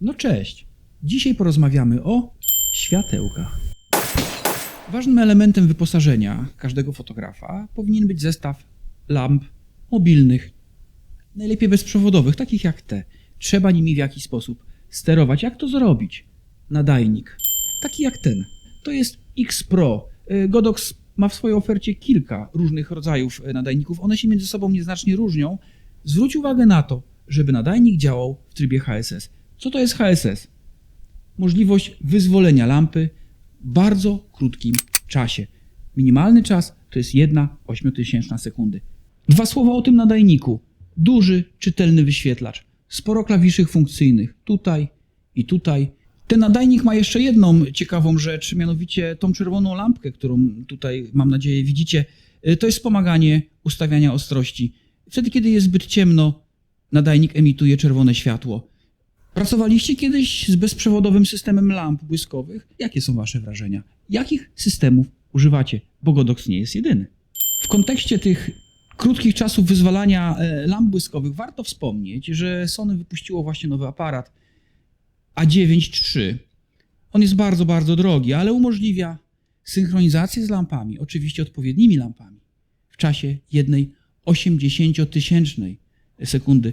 No cześć. Dzisiaj porozmawiamy o światełkach. Ważnym elementem wyposażenia każdego fotografa powinien być zestaw lamp mobilnych, najlepiej bezprzewodowych, takich jak te. Trzeba nimi w jakiś sposób sterować. Jak to zrobić? Nadajnik, taki jak ten. To jest X Pro. Y, Godox ma w swojej ofercie kilka różnych rodzajów y, nadajników. One się między sobą nieznacznie różnią. Zwróć uwagę na to, żeby nadajnik działał w trybie HSS. Co to jest HSS? Możliwość wyzwolenia lampy w bardzo krótkim czasie. Minimalny czas to jest 1 ośmiotysięczna sekundy. Dwa słowa o tym nadajniku. Duży, czytelny wyświetlacz. Sporo klawiszy funkcyjnych. Tutaj i tutaj. Ten nadajnik ma jeszcze jedną ciekawą rzecz, mianowicie tą czerwoną lampkę, którą tutaj mam nadzieję widzicie. Y, To jest wspomaganie ustawiania ostrości. Wtedy, kiedy jest zbyt ciemno, nadajnik emituje czerwone światło. Pracowaliście kiedyś z bezprzewodowym systemem lamp błyskowych? Jakie są Wasze wrażenia? Jakich systemów używacie? Bo Godox nie jest jedyny. W kontekście tych krótkich czasów wyzwalania e, lamp błyskowych warto wspomnieć, że Sony wypuściło właśnie nowy aparat A9 III. On jest bardzo, bardzo drogi, ale umożliwia synchronizację z lampami, oczywiście odpowiednimi lampami, w czasie jednej 80-tysięcznej sekundy.